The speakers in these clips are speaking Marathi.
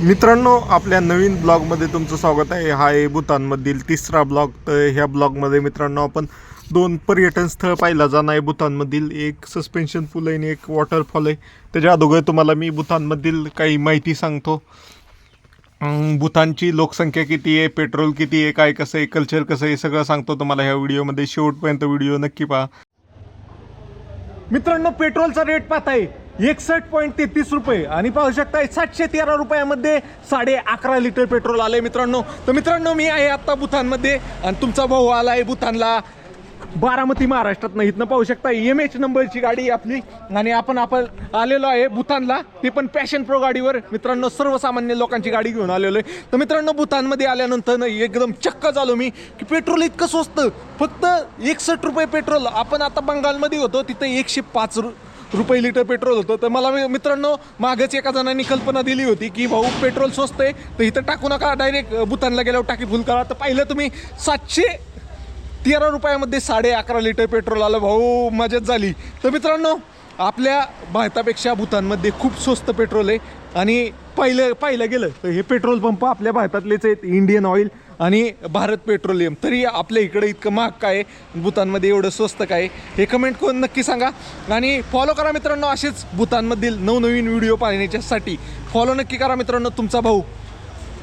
मित्रांनो आपल्या नवीन ब्लॉगमध्ये तुमचं स्वागत आहे. हा आहे भूतानमधील तिसरा ब्लॉग. तर ह्या ब्लॉगमध्ये मित्रांनो आपण दोन पर्यटन स्थळ पाहिला जाणार आहे भूतानमधील. एक सस्पेन्शन पूल आहे आणि एक वॉटरफॉल आहे. त्याच्या अगोदर तुम्हाला मी भूतानमधील काही माहिती सांगतो. भूतानची लोकसंख्या किती आहे पेट्रोल किती आहे काय कसं आहे कल्चर कसं आहे सगळं सांगतो तुम्हाला ह्या व्हिडिओमध्ये. शेवटपर्यंत व्हिडिओ नक्की पहा. मित्रांनो पेट्रोलचा रेट पाहताय. एकसष्ट पॉईंट तेहतीस रुपये. आणि पाहू शकताय सातशे तेरा रुपयामध्ये साडे अकरा लिटर पेट्रोल आलंय मित्रांनो. तर मित्रांनो मी आहे आत्ता बुथानमध्ये आणि तुमचा भाऊ आला आहे भूतानला. बारामती महाराष्ट्रात नाही इथनं पाहू शकता एम एच नंबरची गाडी आपली. आणि आपण आपण आलेलो आहे भूतानला. ते पण पॅशन प्रो गाडीवर. मित्रांनो सर्वसामान्य लोकांची गाडी घेऊन आलेलो आहे. तर मित्रांनो भूतानमध्ये आल्यानंतर एकदम चक्क झालो मी की पेट्रोल इतकं स्वस्त. फक्त एकसष्ट रुपये पेट्रोल. आपण आता बंगालमध्ये होतो तिथं एकशे पाच रु रुपये लिटर पेट्रोल होतं. तर मला मित्रांनो मागच एका जणांनी कल्पना दिली होती की भाऊ पेट्रोल स्वस्त आहे तर इथं टाकू नका. डायरेक्ट भूतानला गेल्यावर टाकी फुल करा. तर पाहिलं तुम्ही सातशे तेरा रुपयामध्ये साडे अकरा लिटर पेट्रोल आलं. भाऊ मजाच झाली. तर मित्रांनो आपल्या भारतापेक्षा भूतानमध्ये खूप स्वस्त पेट्रोल आहे. आणि पहिलं पाहिलं गेलं तर हे पेट्रोल पंप आपल्या भारतातलेच आहेत इंडियन ऑइल आणि भारत पेट्रोलियम. तरी आपल्या इकडे इतकं महाग काय भूतानमध्ये एवढं स्वस्त काय हे कमेंट करून नक्की सांगा. आणि फॉलो करा मित्रांनो असेच भूतानमधील नवनवीन व्हिडिओ पाहण्याच्यासाठी. फॉलो नक्की करा मित्रांनो तुमचा भाऊ.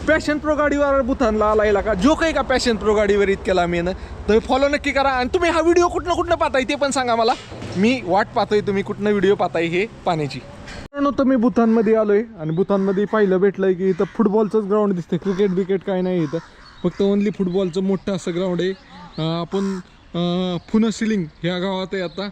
पॅशन प्रो गाडीवर भूतानला आलायला का? जो काही का पॅशन प्रो गाडीवर इतक्याला मी ना तर फॉलो नक्की करा. आणि तुम्ही हा व्हिडिओ कुठनं कुठनं पाहताय ते पण सांगा मला. मी वाट पाहतोय तुम्ही कुठनं व्हिडिओ पाहताय हे पाण्याची मित्रांनो मी भूतानमध्ये आलोय आणि भूतानमध्ये पाहिलं भेटलंय की इथं फुटबॉलचंच ग्राउंड दिसतं क्रिकेट बिकेट काय नाही इथं. फक्त ओनली फुटबॉलचं मोठं असं ग्राउंड आहे. आपण फुनसिलिंग सिलिंग ह्या गावात आहे आता.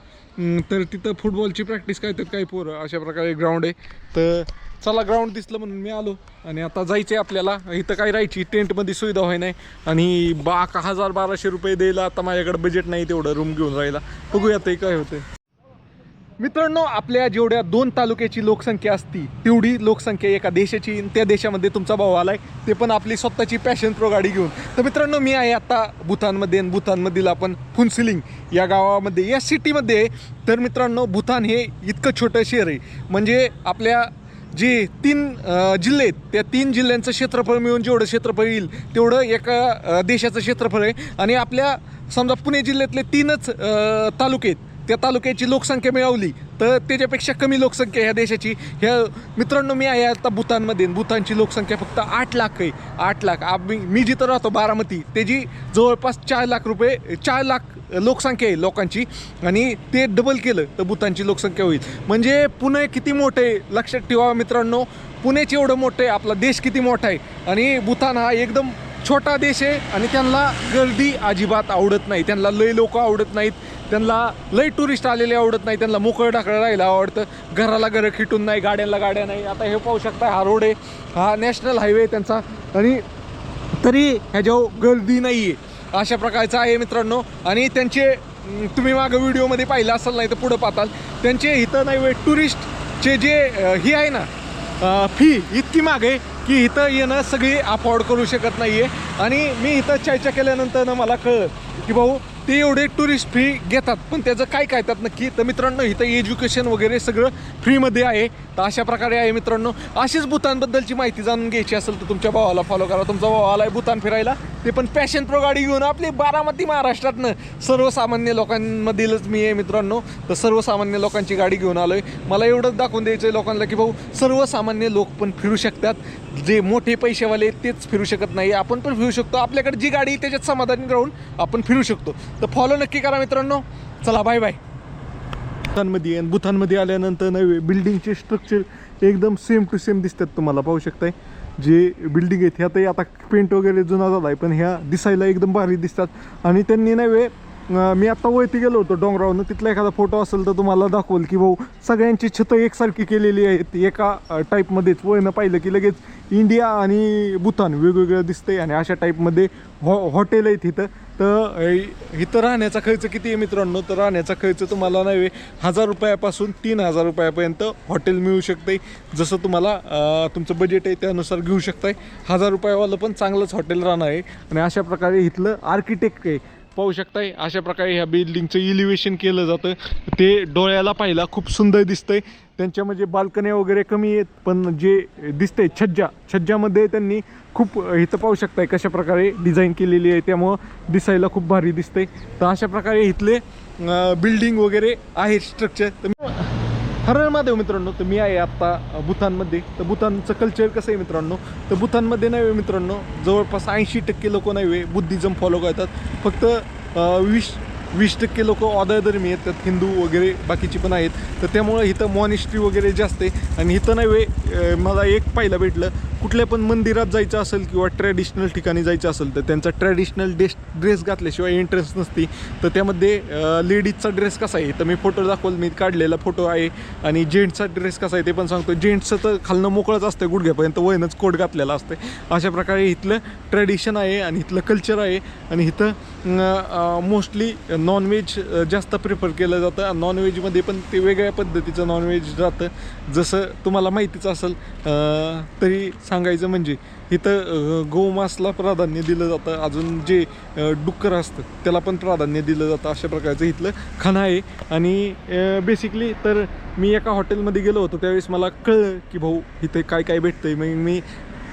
तर तिथं फुटबॉलची प्रॅक्टिस काय तर काही पोरं अशा प्रकारे ग्राउंड आहे. तर चला ग्राउंड दिसलं म्हणून मी आलो आणि आता जायचं आहे आपल्याला. इथं काय राहायची? टेंटमध्ये सुविधा व्हाय नाही. आणि बाका हजार बाराशे रुपये द्यायला आता माझ्याकडे बजेट नाही तेवढं रूम घेऊन राहिला बघूया ते काय होतंय. मित्रांनो आपल्या जेवढ्या दोन तालुक्याची लोकसंख्या असती तेवढी लोकसंख्या एका देशाची त्या देशामध्ये तुमचा भाऊ आलाय ते पण आपली स्वतःची पॅशन प्रो गाडी घेऊन. तर मित्रांनो मी आहे आता भूतानमध्ये भूतानमधील आपण फुनसिलिंग या गावामध्ये या सिटीमध्ये आहे. तर मित्रांनो भूतान हे इतकं छोटं शहर आहे. म्हणजे आपल्या जे तीन जिल्हे आहेत त्या तीन जिल्ह्यांचं क्षेत्रफळ मिळून जेवढं क्षेत्रफळ येईल तेवढं एका देशाचं क्षेत्रफळ आहे. आणि आपल्या समजा पुणे जिल्ह्यातले तीनच तालुके आहेत. त्या तालुक्याची लोकसंख्या मिळवली तर त्याच्यापेक्षा कमी लोकसंख्या ह्या देशाची. ह्या मित्रांनो मी आहे आता भूतानमध्ये. भूतानची लोकसंख्या फक्त आठ लाख आहे. आठ लाख. आम्ही मी जिथं राहतो बारामती त्याची जवळपास चार लाख रुपये चार लाख लोकसंख्या आहे लोकांची. आणि ते डबल केलं तर भूतानची लोकसंख्या होईल. म्हणजे पुणे किती मोठं आहे लक्षात ठेवा मित्रांनो. पुणेच एवढं मोठं आहे आपला देश किती मोठा आहे. आणि भूतान हा एकदम छोटा देश आहे आणि त्यांना गर्दी अजिबात आवडत नाही. त्यांना लय लोक आवडत नाहीत. त्यांना लई टुरिस्ट आलेले आवडत नाही त्यांना मोकळं ढाकळं राहायला आवडतं. घराला घरं खिटून नाही गाड्यांना गाड्या नाही. आता हे पाहू शकता हा रोड आहे हा नॅशनल हायवे आहे त्यांचा. आणि तरी ह्याच्यावर गर्दी नाही आहे अशा प्रकारचं आहे मित्रांनो. आणि त्यांचे तुम्ही मागं व्हिडिओमध्ये पाहिलं असाल नाही तर पुढं पाहताल. त्यांचे इथं नाही वे टुरिस्टचे जे ही आहे ना फी इतकी मागे आहे की इथं येणं सगळी अफोर्ड करू शकत नाही आहे आणि मी इथं चर्चा केल्यानंतर ना मला कळलं की भाऊ ते एवढे टुरिस्ट फी घेतात. पण त्याचं काय काय त्यात नक्की? तर मित्रांनो इथं एज्युकेशन वगैरे सगळं फ्रीमध्ये आहे. तर अशा प्रकारे आहे मित्रांनो. अशीच भूतानबद्दलची माहिती जाणून घ्यायची असेल तर तुमच्या भावाला फॉलो करा. तुमचा भावाला आहे भूतान फिरायला. ते पण पॅशन प्रो गाडी घेऊन आपली बारामती महाराष्ट्रातनं सर्वसामान्य लोकांमधीलच मी आहे मित्रांनो. तर सर्वसामान्य लोकांची गाडी घेऊन आलो आहे मला एवढंच दाखवून द्यायचं आहे लोकांना की भाऊ सर्वसामान्य लोक पण फिरू शकतात. जे मोठे पैसेवाले तेच फिरू शकत नाही. आपण पण फिरू शकतो. आपल्याकडे जी गाडी त्याच्यात समाधानी राहून आपण फिरू शकतो. तर फॉलो नक्की करा मित्रांनो. चला बाय बाय भूतानमध्ये आणि भूतानमध्ये आल्यानंतर नव्हे बिल्डिंगचे स्ट्रक्चर एकदम सेम टू सेम दिसतात तुम्हाला पाहू शकताय. जे बिल्डिंग आहेत ह्यातही आता पेंट वगैरे जुना झाला आहे पण ह्या दिसायला एकदम भारी दिसतात. आणि त्यांनी नव्हे मी आत्ता वरती गेलो होतो डोंगरावरनं तिथला एखादा फोटो असेल तर तुम्हाला दाखवल की भाऊ सगळ्यांची छतं एकसारखी केलेली आहेत. एका टाईपमध्येच वळणं पाहिलं की लगेच इंडिया आणि भूतान वेगवेगळं दिसतंय आणि अशा टाईपमध्ये हॉ हॉटेल आहेत इथं. तर इथं राहण्याचा खर्च किती आहे मित्रांनो? तर राहण्याचा खर्च तुम्हाला नव्हे हजार रुपयापासून तीन हजार रुपयापर्यंत हॉटेल मिळू शकते जसं तुम्हाला तुमचं बजेट आहे त्यानुसार घेऊ शकताय. हजार रुपयावालं पण चांगलंच हॉटेल राहणार आहे. आणि अशा प्रकारे इथलं आर्किटेक्ट आहे. पाहू शकताय अशा प्रकारे ह्या बिल्डिंगचं इलिव्हेशन केलं जातं. ते डोळ्याला पाहिला खूप सुंदर दिसतंय. त्यांच्या म्हणजे बाल्कन्या वगैरे कमी आहेत पण जे दिसतंय छज्जा छज्जामध्ये त्यांनी खूप इथं पाहू शकताय कशा प्रकारे डिझाईन केलेली आहे त्यामुळं दिसायला खूप भारी दिसते तर अशा प्रकारे इथले बिल्डिंग वगैरे आहे स्ट्रक्चर तर हरण महादेव मित्रांनो तर मी आहे आत्ता भूतानमध्ये. तर भूतानचं कल्चर कसं आहे मित्रांनो? तर भूतानमध्ये नव्हे मित्रांनो जवळपास ऐंशी टक्के लोक नव्हे बुद्धिजम बुद्धिझम फॉलो करतात. फक्त वीस वीस टक्के लोक ऑदर धर्मी आहेत त्यात हिंदू वगैरे बाकीची पण आहेत. तर त्यामुळं इथं मॉनिस्ट्री वगैरे जास्त आहे. आणि इथं नव्हे मला एक पाहिलं भेटलं कुठल्या पण मंदिरात जायचं असेल किंवा ट्रॅडिशनल ठिकाणी जायचं असेल तर त्यांचा ट्रॅडिशनल डेस ड्रेस घातल्याशिवाय एंट्रन्स नसती. तर त्यामध्ये लेडीजचा ड्रेस कसा आहे? तर मी फोटो दाखवल मी काढलेला फोटो आहे. आणि जेंट्सचा ड्रेस कसा आहे ते पण सांगतो जेंट्सचं तर खालनं मोकळंच असतं गुडघ्यापर्यंत वयनच कोट घातलेला असते अशा प्रकारे इथलं ट्रॅडिशन आहे आणि इथलं कल्चर आहे. आणि इथं मोस्टली नॉनव्हेज जास्त प्रिफर केलं जातं. नॉनव्हेजमध्ये पण ते वेगळ्या पद्धतीचं नॉनव्हेज जातं जसं तुम्हाला माहितीच असेल तरी सांगायचं म्हणजे इथं गोमासला प्राधान्य दिलं जातं. अजून जे डुक्कर असतं त्याला पण प्राधान्य दिलं जातं अशा प्रकारचं इथलं खाणं आहे. आणि बेसिकली तर मी एका हॉटेलमध्ये गेलो होतो त्यावेळेस मला कळलं की भाऊ इथे काय काय भेटतं आहे मग मी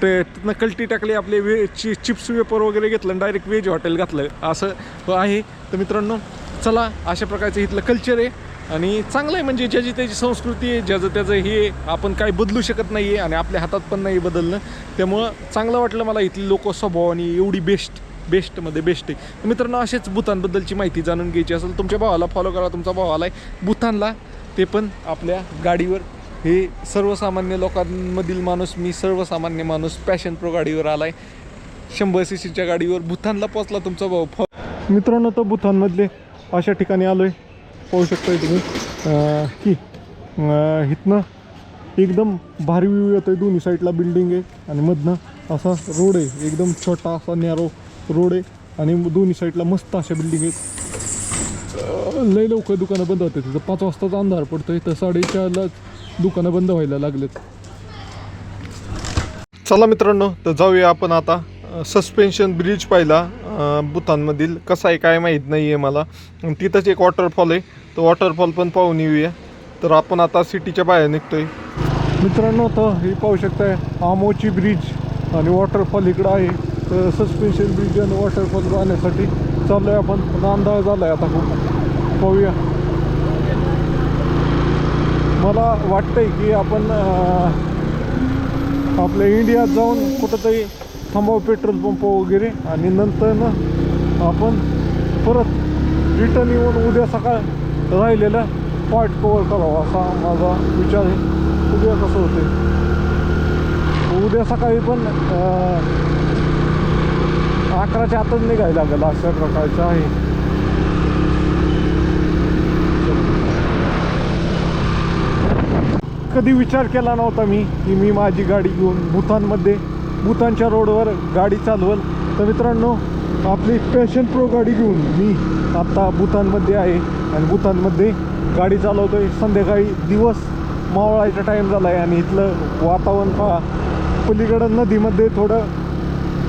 ते तिथनं कल्टी टाकली आपले वे चि चिप्स वेपर वगैरे घेतलं आणि डायरेक्ट व्हेज हॉटेल घातलं. असं आहे. तर मित्रांनो चला अशा प्रकारचं इथलं कल्चर आहे. आणि चांगलं आहे म्हणजे ज्याची त्याची संस्कृती आहे ज्याचं त्याचं हे आपण काय बदलू शकत नाही आहे आणि आपल्या हातात पण नाही बदलणं. त्यामुळं चांगलं वाटलं मला इथली लोक स्वभाव आणि एवढी बेस्ट बेस्टमध्ये बेस्ट आहे. मित्रांनो असेच भूतानबद्दलची माहिती जाणून घ्यायची असेल तुमच्या भावाला फॉलो करा तुमचा भाव आला आहे भूतानला. ते पण आपल्या गाडीवर. हे सर्वसामान्य लोकांमधील माणूस मी सर्वसामान्य माणूस पॅशन प्रो गाडीवर आला आहे शंभर सी सीच्या गाडीवर भूतानला पोचला तुमचा भाऊ फॉ मित्रांनो तो भूतानमधले अशा ठिकाणी आलो आहे पाहू शकताय तुम्ही. की इथनं एकदम भारी व्ह्यू येतो आहे दोन्ही साईडला बिल्डिंग आहे आणि मधनं असा रोड आहे. एकदम छोटा असा नॅरो रोड आहे आणि दोन्ही साईडला मस्त अशा बिल्डिंग आहेत. लय लवकर दुकानं बंद होते तिथं. पाच वाजताचा अंधार पडतोय. तर साडेचारला दुकानं बंद व्हायला लागलेत. चला मित्रांनो तर जाऊया आपण आता सस्पेन्शन ब्रिज पाहिला अं, भूतानमधील. कसा आहे काय माहीत नाही आहे मला. आणि तिथंच एक वॉटरफॉल आहे. तर वॉटरफॉल पण पाहून येऊया. तर आपण आता सिटीच्या बाहेर निघतोय. मित्रांनो तर हे पाहू शकताय आमोची ब्रिज आणि वॉटरफॉल इकडं आहे. तर सस्पेन्शन ब्रिज आणि वॉटरफॉल जाण्यासाठी चाललोय आपण. अंदाज झाला आहे आता खूप. पाहूया. मला वाटतंय की आपण आपल्या इंडियात जाऊन कुठंतरी थांबावं पेट्रोल पंप वगैरे. आणि नंतर ना आपण परत रिटर्न येऊन उद्या सकाळ राहिलेलं पार्ट कवर करावा असा माझा विचार आहे. उद्या कसं होते उद्या सकाळी पण अकराच्या आतच निघायला लागेल अशा प्रकारचं आहे. कधी विचार केला नव्हता मी की मी माझी गाडी घेऊन भूतानमध्ये भूतानच्या रोडवर गाडी चालवल. तर मित्रांनो आपली पॅशन प्रो गाडी घेऊन मी आत्ता भूतानमध्ये आहे. आणि भूतानमध्ये गाडी चालवतोय. संध्याकाळी दिवस मावळायचा टाईम झाला आहे आणि इथलं वातावरण पहा. पलीकडं नदीमध्ये थोडं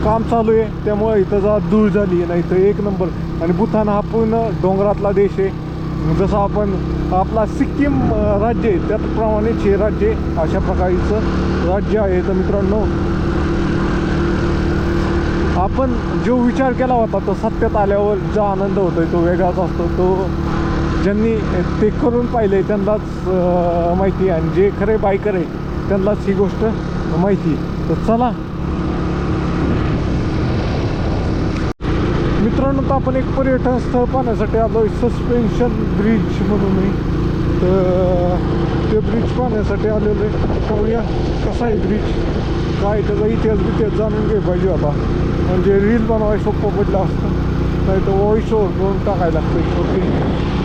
काम चालू आहे. त्यामुळे इथं जा धूळ झाली आहे. नाही तर एक नंबर. आणि भूतान हा पूर्ण डोंगरातला देश आहे. जसं आपण आपला सिक्कीम राज्य आहे त्याचप्रमाणेच हे राज्य आहे. अशा प्रकारचं राज्य आहे. तर मित्रांनो आपण जो विचार केला होता तो सत्यात आल्यावर जो आनंद होतोय तो वेगळाच असतो. तो ज्यांनी ते करून पाहिले त्यांनाच माहिती आहे. आणि जे खरे बायकर आहे त्यांनाच ही गोष्ट माहिती आहे. तर चला. मित्रांनो तर आपण एक पर्यटन स्थळ पाहण्यासाठी आलो आहे सस्पेन्शन ब्रिज म्हणून तर ते ब्रिज पाहण्यासाठी आलेलो आहे. पाहूया कसा आहे ब्रिज काय त्याचा इतिहास बितिहास जाणून घे पाहिजे आता. म्हणजे रील बनवायला सोपं पडलं असतं. नाही तर वॉइस ओव्हर करून टाकायला लागतं ओके.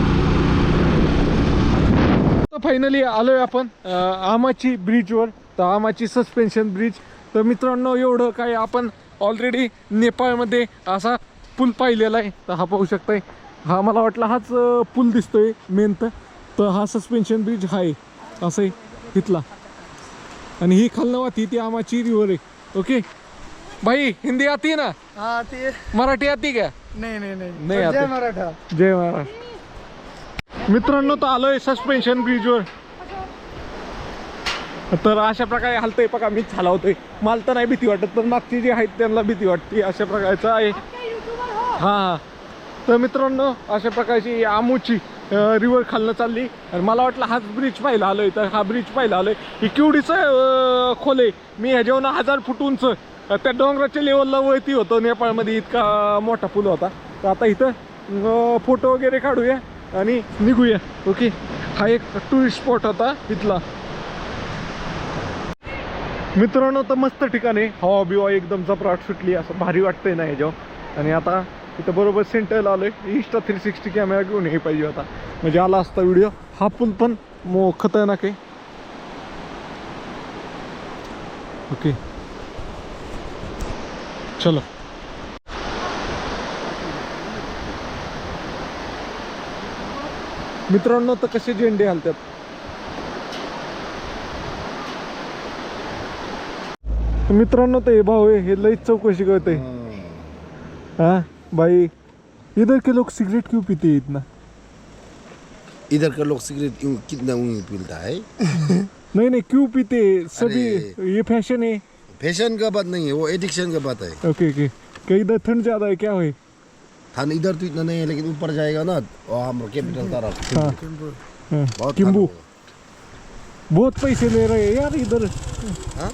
फायनली आलोय आपण आमाची ब्रिजवर तर आमाची सस्पेन्शन ब्रिज तर मित्रांनो एवढं काय आपण ऑलरेडी नेपाळमध्ये असा पूल पाहिलेला आहे. तर हा पाहू शकताय. हा मला वाटला हाच पूल दिसतोय मेन तर. हा सस्पेन्शन ब्रिज हा आहे असं आहे तिथला आणि ही खालनं वाती ती आमाची रिव्हर आहे. ओके भाई हिंदी आती ना? हाँ मराठी आती का? नहीं नहीं नहीं. जय. मराठा. जय महाराज मित्रांनो तर आलोय सस्पेन्शन ब्रिजवर तर अशा प्रकारे हलतंय बघा मीच हलावतोय मला तर नाही भीती वाटत पण मागची जी आहेत त्यांना भीती वाटते अशा प्रकारचं आहे. हां. हां तर मित्रांनो अशा प्रकारची आमूची रिवर खालनं चालली. आणि मला वाटलं हाच ब्रिज पाहिला आलोय तर हा ब्रिज पाहिला आलोय. ही केवढीचं खोल आहे. मी ह्याच्यावरून हजार फूट उंच त्या डोंगराच्या लेवलला वळती होतो नेपाळमध्ये इतका मोठा पूल होता. तर आता इथं फोटो वगैरे काढूया. आणि निघूया. ओके? हा एक टुरिस्ट स्पॉट होता इथला. मित्रांनो तर मस्त ठिकाणी हवा बिवा एकदम जपराट सुटली. असं भारी वाटतंय ना ह्याच्यावर आणि आता इथं बरोबर सेंटरला आलोय. इंस्टा थ्री सिक्स्टी कॅमेरा घेऊन हे पाहिजे होता म्हणजे आला असता व्हिडिओ हा पूल पण मो खतरनाक आहे. ओके? चलो. मित्रांनो तर कसे झेंडे हलतात? मित्रांनो ते भाऊ आहे, हे लईच चौकशी करते. हाँ? भाई इधर के लोग सिगरेट क्यों पीते हैं इतना इधर का लोग सिगरेट यूं कितना ऊं पीता है? नहीं नहीं क्यों पीते सभी ये फैशन है फैशन का बात नहीं है वो एडिक्शन का बात है? Okay okay. क्या इधर ठंड ज्यादा है क्या है? थान इधर तो इतना नहीं है लेकिन ऊपर जाएगा ना और हम कैपिटल तरफ़ हाँ। हाँ, बहुत किम्बू बहुत पैसे ले रहे हैं यार इधर। हाँ?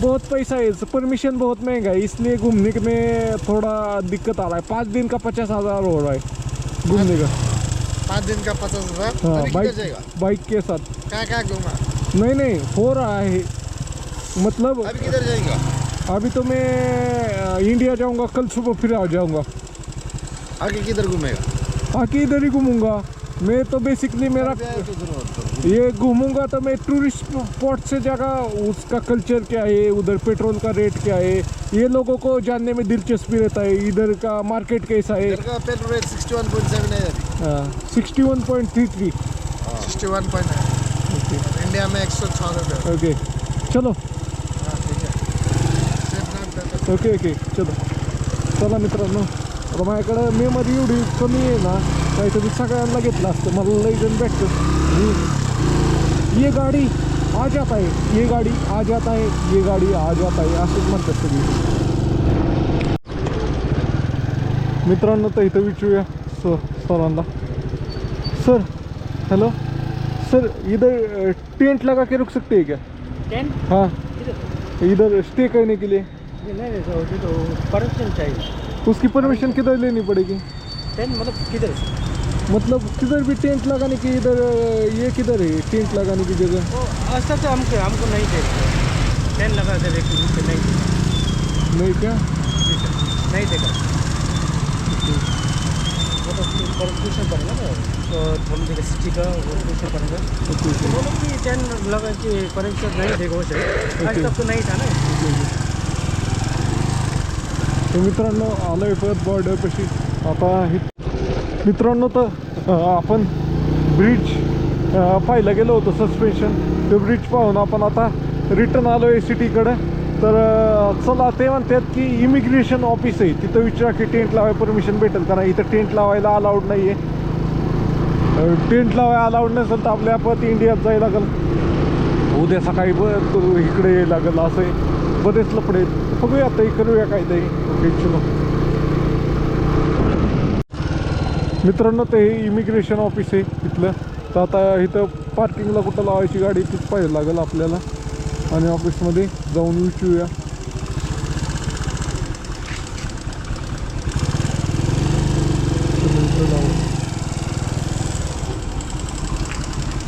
बहुत पैसा है परमिशन बहुत महँगा है इसलिए घूमने के में थोड़ा दिक्कत आ रहा है। पाँच दिन का पचास हज़ार हो रहा है घूमने का। पाँच दिन का पचास हज़ार? हाँ बाइक बाइक के साथ। क्या क्या घूमा? नहीं नहीं हो रहा है। मतलब अभी किधर जाएगा? अभी तो मैं इंडिया जाऊँगा कल सुबह फिर आ जाऊँगा। आगे किधर घूमेगा? आगे इधर ही घूमूँगा। मैं तो बेसिकली मेरा ये घूमूँगा तो मैं टूरिस्ट स्पॉट से जगह उसका कल्चर क्या है उधर पेट्रोल का रेट क्या है ये लोगों को जानने में दिलचस्पी रहता है इधर का मार्केट कैसा है। इधर का petrol rate sixty one point seven है sixty one point three three sixty one point India में एक सौ छः रुपये ओके चलो। हाँ ठीक है। ओके ओके चलो। चला मित्रांनो आता माझ्याकडं मे मध्ये एवढी कमी आहे ना नाही तर मी सगळ्यांना घेतलं असतं. मला लई जण भेटतं ये गाडी आ जात आहे. ये गाडी आ जात आहे. ये गाडी आ जात आहे. असंच म्हणतात सगळी. मित्रांनो तर इथं विचारूया सर सरांना. सर हेलो सर इधर टेंट लगा के रुक सकते हैं क्या? टेंट हाँ. इधर. स्टे करने के लिए. नहीं नहीं अभी तो परमिशन चाहिए। उसकी परमिशन किधर लेनी पड़ेगी? टेंट मतलब किधर? मतलब किधर भी टेंट लगाने की इधर ये किधर है टेंट लगाने की जगह? ऐसा तो हमको हमको नहीं देखते। टेंट लगा कर एक नहीं देखा नहीं क्या? नहीं देखा। वो तो परमिशन पड़ेगा ना तो हम देखा सिटी का वो पूछना पड़ेगा तो बोलो कि टेंट लगा के परमिशन नहीं देखो तक तो नहीं था ना। तर मित्रांनो आलोय परत बॉर्डरपाशी आता मित्रांनो तर आपण ब्रिज पाहायला गेलो होतो सस्पेन्शन ते ब्रिज पाहून आपण आता रिटर्न आलो आहे सिटीकडं तर चला ते म्हणतात की इमिग्रेशन ऑफिस आहे. तिथं विचारा की टेंट लावायला परमिशन भेटेल का नाही. इथं टेंट लावायला अलाउड नाही आहे टेंट लावायला अलाउड नसेल तर आपल्या परत इंडियात जायला लागेल. उद्या सकाळी परत इकडे यायला लागेल असं आहे. बरेच लपडे आहेत. बघूया आता हे करूया काहीतरी ओके मित्रांनो ते हे इमिग्रेशन ऑफिस आहे इथलं तर आता इथं पार्किंगला कुठं लावायची गाडी तीच पाहिजे लागेल आपल्याला. आणि ऑफिसमध्ये जाऊन विचूया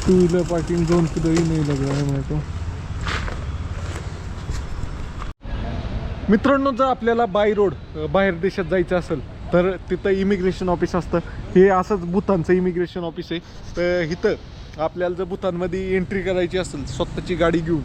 टू व्हीलर पार्किंग झोन कुठंही नाही लागलं आहे माहिती मेरे को मित्रांनो जर आपल्याला बाय रोड बाहेर देशात जायचं असेल तर तिथं इमिग्रेशन ऑफिस असतं. हे असंच भूतानचं इमिग्रेशन ऑफिस आहे. तर इथं आपल्याला जर भूतानमध्ये एंट्री करायची असेल स्वतःची गाडी घेऊन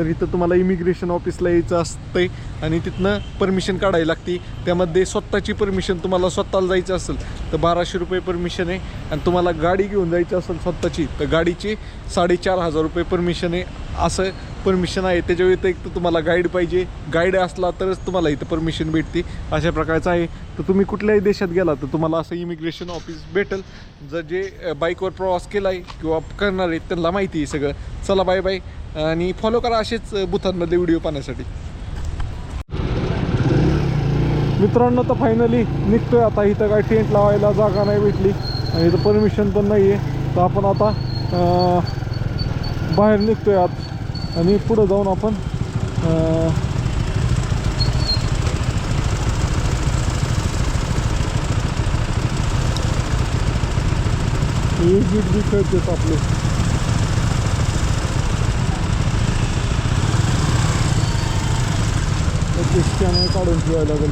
तर इथं तुम्हाला इमिग्रेशन ऑफिसला यायचं असतंय आणि तिथनं परमिशन काढायला लागते. त्यामध्ये स्वतःची परमिशन तुम्हाला स्वतःला जायचं असेल तर बाराशे रुपये परमिशन आहे. आणि तुम्हाला गाडी घेऊन जायची असेल स्वतःची तर गाडीची साडेचार हजार रुपये परमिशन आहे. असं परमिशन आहे. त्याच्या व्यतिरिक्त तुम्हाला गाईड पाहिजे. गाईड असला तरच तुम्हाला इथं परमिशन भेटते. अशा प्रकारचं आहे. तर तुम्ही कुठल्याही देशात गेला तर तुम्हाला असं इमिग्रेशन ऑफिस भेटेल. जर जे बाईकवर प्रवास केला आहे किंवा करणार आहेत त्यांना माहिती आहे सगळं. चला बाय बाय आणि फॉलो करा असेच बुथांमधले व्हिडिओ पाहण्यासाठी. मित्रांनो तर फायनली निघतोय आता. इथं काय टेंट लावायला जागा नाही भेटली आणि इथं परमिशन पण नाही आहे तर आपण आता बाहेर निघतोय आत आणि पुढं जाऊन आपण अं, एक्झिट बी खेळतेत आपले ओके स्कॅनर काढून ठेवायला लागेल.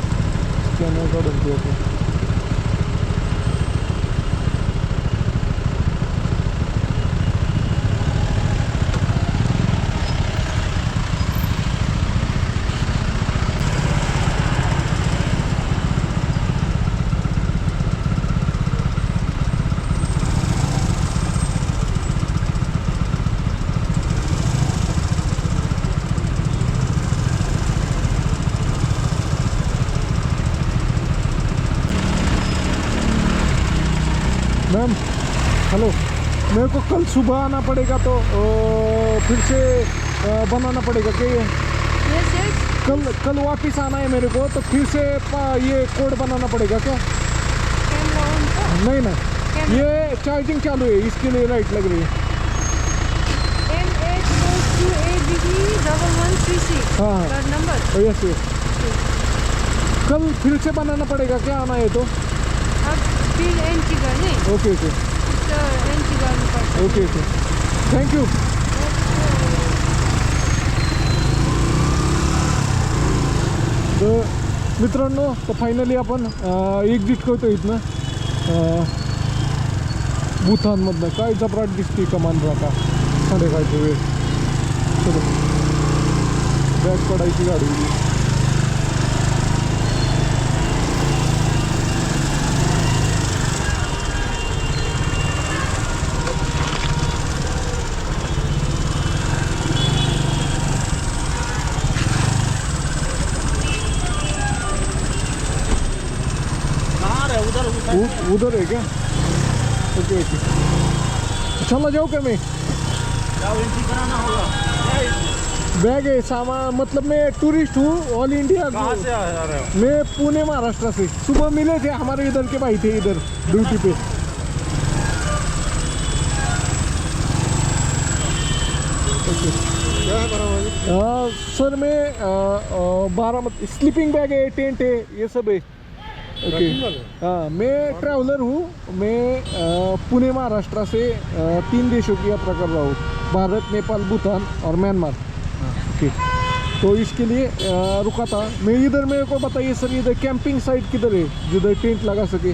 स्कॅनर काढून ठेवायचं. हेलो मेरे को कल सुबह आना पड़ेगा तो फिर से बनाना पड़ेगा क्या ये? Yes, yes. कल कल वापस आना है मेरे को तो फिर से ये कोड बनाना पड़ेगा क्या? तो। नहीं ना ये चार्जिंग चालू है इसके लिए लाइट लग रही है। Six. हाँ. और यस यस कल फिर से बनाना पड़ेगा क्या आना है तो? अब फिर एंट्री करने okay okay okay okay. Thank you तर मित्रांनो तर फायनली आपण एक्झिट करतो इथनं. अं, भूतानमधनं. काय जबराट दिसते कमान राका संध्याकाळची वेळ चलो. बॅग पडायची गाडी. उधर है क्या? Okay okay. चला जाओ क्या मैं बैग है सामान मतलब मैं टूरिस्ट हूँ ऑल इंडिया कहाँ से आ रहे हो? मैं पुणे महाराष्ट्र से। सुबह मिले थे हमारे इधर के भाई थे इधर ड्यूटी पे। सर मैं बारामती स्लीपिंग बैग है टेंट है ये सब है। ओके हाँ मैं ट्रैवलर हूँ। मैं पुणे महाराष्ट्र से तीन देशों की यात्रा कर रहा हूँ। भारत नेपाल भूटान और म्यांमार। ओके तो इसके लिए रुका था। मैं इधर मेरे को बताइए सर इधर कैंपिंग साइट किधर है जिधर टेंट लगा सके?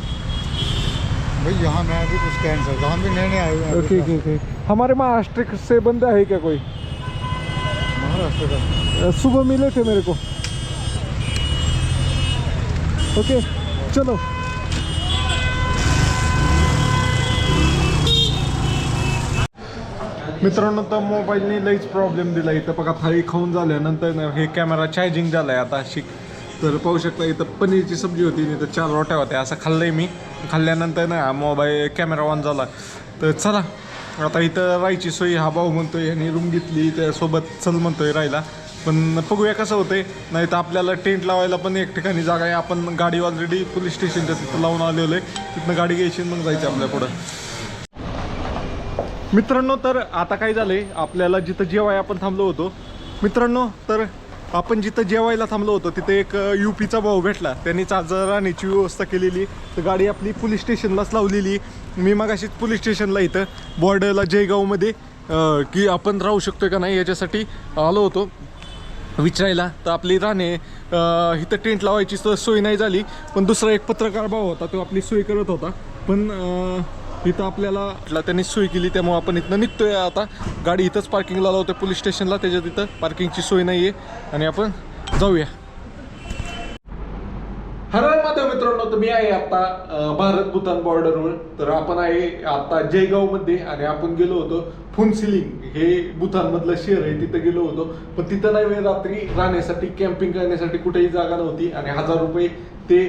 भाई यहाँ मैं अभी कुछ कह नहीं सकता। हम भी नए नए आए हुए हैं ओके ओके ओके हमारे महाराष्ट्र से बंदा है क्या कोई? महाराष्ट्र का? सुबह मिले थे मेरे को। ओके चलो। मित्रांनो तर मोबाईलने लईच प्रॉब्लेम दिला. इथं बघा थाळी खाऊन झाल्यानंतर हे कॅमेरा चार्जिंग झाला आहे आता. शिक तर पाहू शकता इथं पनीरची सब्जी होती नाही तर चार रोट्या होत्या. असं खाल्लं आहे मी. खाल्ल्यानंतर ना मोबाईल कॅमेरा ऑन झाला. तर चला आता इथं राहायची सोय हा भाऊ म्हणतोय आणि रूम घेतली. त्यासोबत चल म्हणतोय राहायला. पण बघूया कसं होतंय. नाही तर आपल्याला टेंट लावायला पण एक ठिकाणी जागा आहे. आपण गाडी ऑलरेडी पोलीस स्टेशनच्या तिथं लावून आलेलो आहे. तिथनं गाडी घ्यायची मग जायचं आपल्या पुढं. मित्रांनो तर आता काय झालंय? आपल्याला जिथं जेवाय आपण थांबलो होतो. मित्रांनो तर आपण जिथं जेवायला थांबलो होतो तिथे एक यू पीचा भाऊ भेटला. त्यांनी आज राहण्याची व्यवस्था केलेली तर गाडी आपली पोलीस स्टेशनलाच लावलेली. मी मगाशीच पोलीस स्टेशनला इथं बॉर्डरला जयगावमध्ये की आपण राहू शकतो का नाही याच्यासाठी आलो होतो. विचारायला. तर आपली राहणे इथं टेंट लावायची तर सोय नाही झाली पण दुसरा एक पत्रकार भाऊ होता तो आपली सोय करत होता. पण इथं आपल्याला त्यांनी सोय केली त्यामुळे आपण इथनं निघतोय आता. गाडी इथंच पार्किंगला लावतो पोलीस स्टेशनला त्याच्या तिथं पार्किंगची सोय नाही आहे आणि आपण जाऊया. हर मी आहे आता भारत भूतान बॉर्डरवर तर आपण आहे आता जयगावमध्ये आणि आपण गेलो होतो फुनसिलिंग. हे भूतान मधलं शहर आहे तिथं गेलो होतो. पण तिथं नाही वेळ रात्री राहण्यासाठी कॅम्पिंग करण्यासाठी कुठेही जागा नव्हती. आणि हजार रुपये ते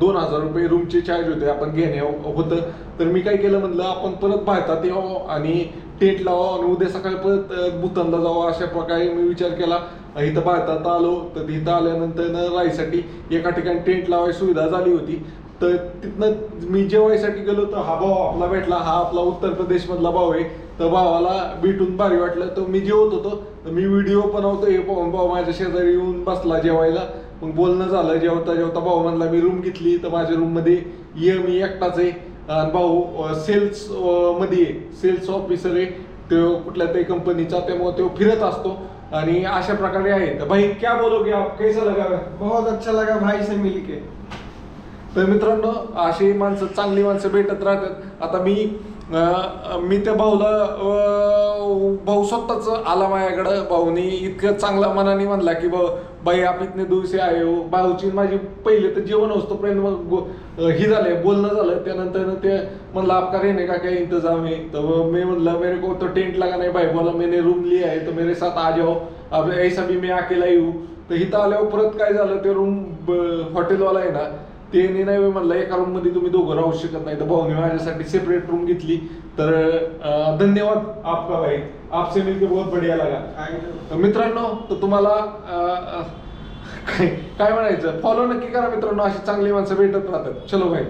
दोन हजार रुपये रूमचे चार्ज होते. आपण घेणे होतं. तर मी काय केलं म्हणलं आपण परत भारतात यावं आणि टेंट लावा आणि उद्या सकाळी परत भूतानला जावं अशा प्रकारे मी विचार केला. इथं भारतात आलो तर इथं आल्यानंतर न राहायसाठी एका ठिकाणी टेंट लावायची सुविधा झाली होती. तर तिथनं मी जेवायसाठी गेलो तर हा भाऊ आपला भेटला. हा आपला उत्तर प्रदेश मधला भाऊ आहे. तर भावाला भेटून भारी वाटलं. तर मी जेवत होतो. तर मी व्हिडिओ बनवतो. हे भाऊ माझ्या शेजारी येऊन बसला जेवायला. मग बोलणं झालं. जेवता जेवता भाऊ म्हणला मी रूम घेतली. तर माझ्या रूममध्ये ये. मी एकटाच आहे. आणि भाऊ सेल्समध्ये सेल्स ऑफिसर आहे. तो कुठल्या तरी कंपनीचा त्यामुळे तो फिरत असतो. आणि अशा प्रकारे आहे तर भाई क्या बोलोगे आप? कैसा लगा? बहुत अच्छा लगा भाई से मिलके। तर मित्रांनो अशी माणसं चांगली माणसं भेटत राहतात. आता मी अं, मी त्या भाऊला भाऊ स्वतःच आला माझ्याकडं. भाऊनी इतकं चांगल्या मनाने म्हणला की भाऊ बाई आप इतने दूर से आए हो. भाऊची माझी पहिले तर जेवण असतो अं, हे झालंय बोलणं झालं त्यानंतर ते म्हणलं आपका रहने का क्या इंतजाम है? तो वो मैं म्हणलं मेरे को तो टेंट लगा नहीं भाई बोला मैंने रूम लिया है तो मेरे साथ आ जाओ अब ऐसा भी मैं अकेला हूँ तर इथं आल्यावर परत काय झालं ते रूम हॉटेलवाला आहे ना ते नाही म्हणलं एका रूममध्ये तुम्ही दोघं राहू शकत नाही. तर भाऊने माझ्यासाठी सेपरेट रूम घेतली. तर धन्यवाद आपका भाई. आपसे मिलके बहुत बढ़िया लगा. तर मित्रांनो तर तुम्हाला काय म्हणायचं? फॉलो नक्की करा मित्रांनो अशी चांगली माणसं भेटत राहतात. चलो भाई